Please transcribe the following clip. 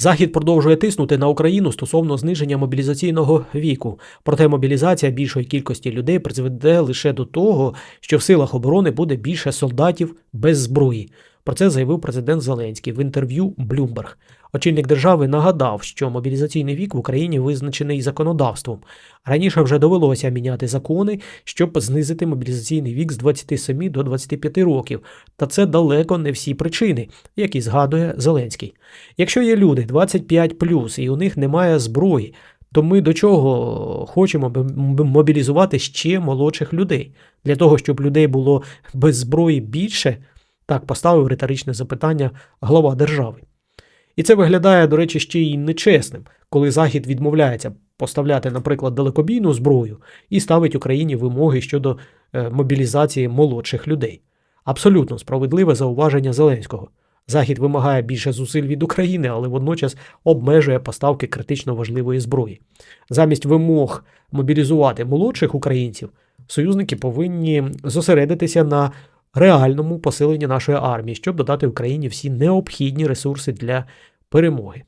Захід продовжує тиснути на Україну стосовно зниження мобілізаційного віку. Проте мобілізація більшої кількості людей призведе лише до того, що в силах оборони буде більше солдатів без зброї. Про це заявив президент Зеленський в інтерв'ю Bloomberg. Очільник держави нагадав, що мобілізаційний вік в Україні визначений законодавством. Раніше вже довелося міняти закони, щоб знизити мобілізаційний вік з 27 до 25 років. Та це далеко не всі причини, які згадує Зеленський. Якщо є люди 25 і у них немає зброї, то ми до чого хочемо мобілізувати ще молодших людей? Для того, щоб людей було без зброї більше, так поставив риторичне запитання глава держави. І це виглядає, до речі, ще й нечесним, коли Захід відмовляється поставляти, наприклад, далекобійну зброю і ставить Україні вимоги щодо е, мобілізації молодших людей. Абсолютно справедливе зауваження Зеленського. Захід вимагає більше зусиль від України, але водночас обмежує поставки критично важливої зброї. Замість вимог мобілізувати молодших українців, союзники повинні зосередитися на реальному посиленні нашої армії, щоб додати Україні всі необхідні ресурси для перемоги.